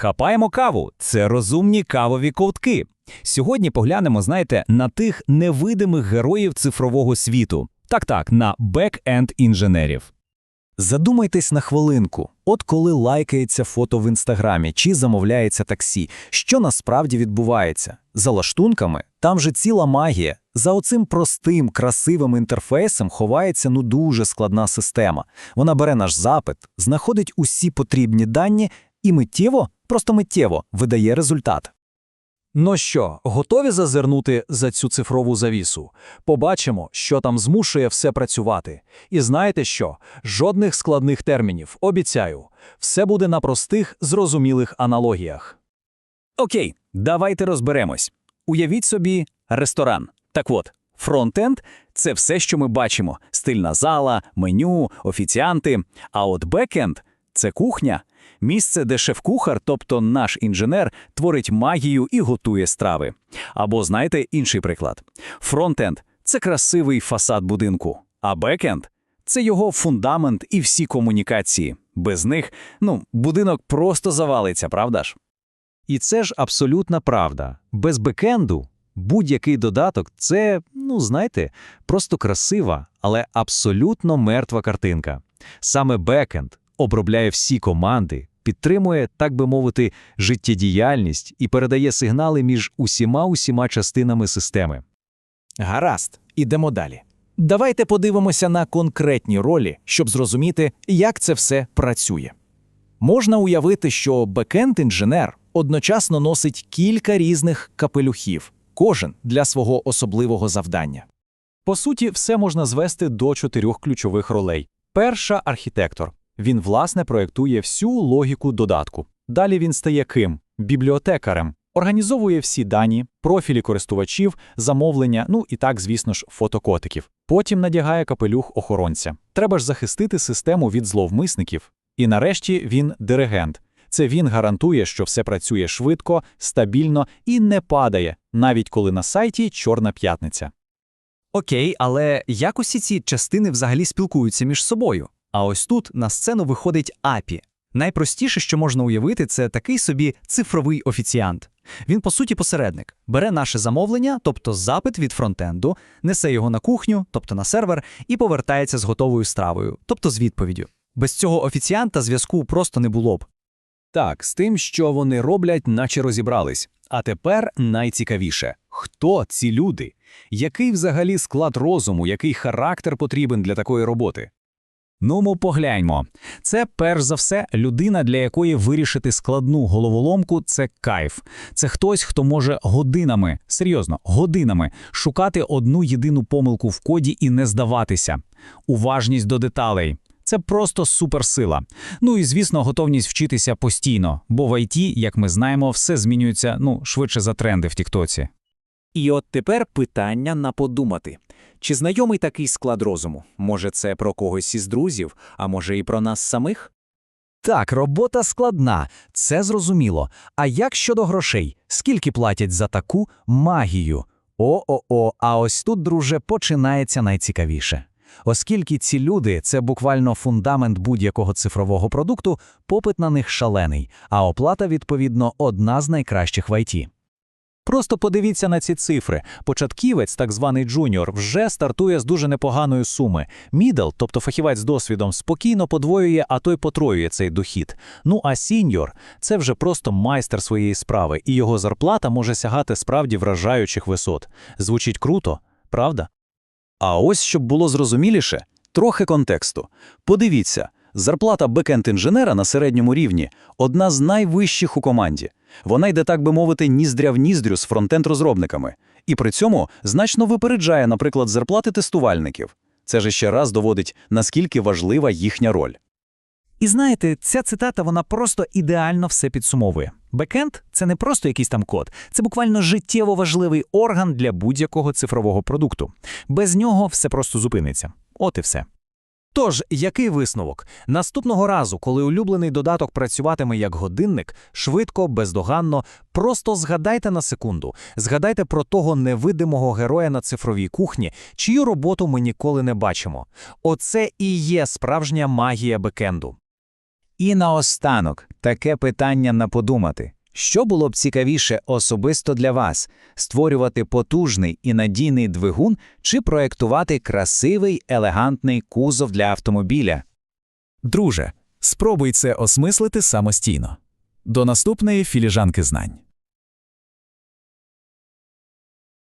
Хапаємо каву це розумні кавові ковтки. Сьогодні поглянемо, знаєте, на тих невидимих героїв цифрового світу. Так так, на бек-енд інженерів. Задумайтесь на хвилинку, от коли лайкається фото в інстаграмі чи замовляється таксі, що насправді відбувається? За лаштунками там же ціла магія. За оцим простим, красивим інтерфейсом ховається ну дуже складна система. Вона бере наш запит, знаходить усі потрібні дані і миттєво, просто миттєво видає результат. Ну що, готові зазирнути за цю цифрову завісу? Побачимо, що там змушує все працювати. І знаєте що? Жодних складних термінів, обіцяю. Все буде на простих, зрозумілих аналогіях. Окей, давайте розберемось. Уявіть собі ресторан. Так от, фронтенд – це все, що ми бачимо: стильна зала, меню, офіціанти. А от бекенд – це кухня, місце, де шеф-кухар, тобто наш інженер, творить магію і готує страви. Або знаєте інший приклад: фронтенд – це красивий фасад будинку, а бекенд – це його фундамент і всі комунікації. Без них, ну, будинок просто завалиться, правда ж? І це ж абсолютна правда. Без бекенду будь-який додаток це, ну знаєте, просто красива, але абсолютно мертва картинка. Саме бекенд обробляє всі команди, підтримує, так би мовити, життєдіяльність і передає сигнали між усіма усіма частинами системи. Гаразд, ідемо далі. Давайте подивимося на конкретні ролі, щоб зрозуміти, як це все працює. Можна уявити, що бекенд-інженер одночасно носить кілька різних капелюхів, кожен для свого особливого завдання. По суті, все можна звести до чотирьох ключових ролей. Перша архітектор. Він, власне, проєктує всю логіку додатку. Далі він стає ким? Бібліотекарем. Організовує всі дані, профілі користувачів, замовлення, ну і так, звісно ж, фотокотиків. Потім надягає капелюх охоронця. Треба ж захистити систему від зловмисників. І нарешті він диригент. Це він гарантує, що все працює швидко, стабільно і не падає, навіть коли на сайті чорна п'ятниця. Окей, але як усі ці частини взагалі спілкуються між собою? А ось тут на сцену виходить API. Найпростіше, що можна уявити, це такий собі цифровий офіціант. Він, по суті, посередник, бере наше замовлення, тобто запит від фронтенду, несе його на кухню, тобто на сервер, і повертається з готовою стравою, тобто з відповіддю. Без цього офіціанта зв'язку просто не було б. Так, з тим, що вони роблять, наче розібрались. А тепер найцікавіше хто ці люди? Який взагалі склад розуму, який характер потрібен для такої роботи? Ну, ми погляньмо. Це перш за все людина, для якої вирішити складну головоломку це кайф. Це хтось, хто може годинами, серйозно, годинами шукати одну єдину помилку в коді і не здаватися. Уважність до деталей. Це просто суперсила. Ну і звісно, готовність вчитися постійно, бо в ІТ, як ми знаємо, все змінюється ну швидше за тренди в Тіктоці. І от тепер питання на подумати. Чи знайомий такий склад розуму? Може, це про когось із друзів, а може і про нас самих? Так, робота складна, це зрозуміло. А як щодо грошей? Скільки платять за таку магію? О-о-о, а ось тут, друже, починається найцікавіше. Оскільки ці люди це буквально фундамент будь-якого цифрового продукту, попит на них шалений, а оплата, відповідно, одна з найкращих в ІТ. Просто подивіться на ці цифри. Початківець, так званий джуніор, вже стартує з дуже непоганої суми. Мідл, тобто фахівець з досвідом, спокійно подвоює, а то й потроює цей дохід. Ну а сіньор це вже просто майстер своєї справи, і його зарплата може сягати справді вражаючих висот. Звучить круто, правда? А ось щоб було зрозуміліше, трохи контексту. Подивіться, зарплата бекенд-інженера на середньому рівні одна з найвищих у команді. Вона йде, так би мовити, ніздря в ніздрю з фронтенд-розробниками, і при цьому значно випереджає, наприклад, зарплати тестувальників. Це ж ще раз доводить, наскільки важлива їхня роль. І знаєте, ця цитата вона просто ідеально все підсумовує. Бекенд це не просто якийсь там код, це буквально життєво важливий орган для будь-якого цифрового продукту. Без нього все просто зупиниться. От і все. Тож, який висновок? Наступного разу, коли улюблений додаток працюватиме як годинник, швидко, бездоганно, просто згадайте на секунду, згадайте про того невидимого героя на цифровій кухні, чию роботу ми ніколи не бачимо. Оце і є справжня магія бекенду. І наостанок таке питання на подумати. Що було б цікавіше особисто для вас – створювати потужний і надійний двигун чи проєктувати красивий, елегантний кузов для автомобіля? Друже, спробуй це осмислити самостійно. До наступної філіжанки знань.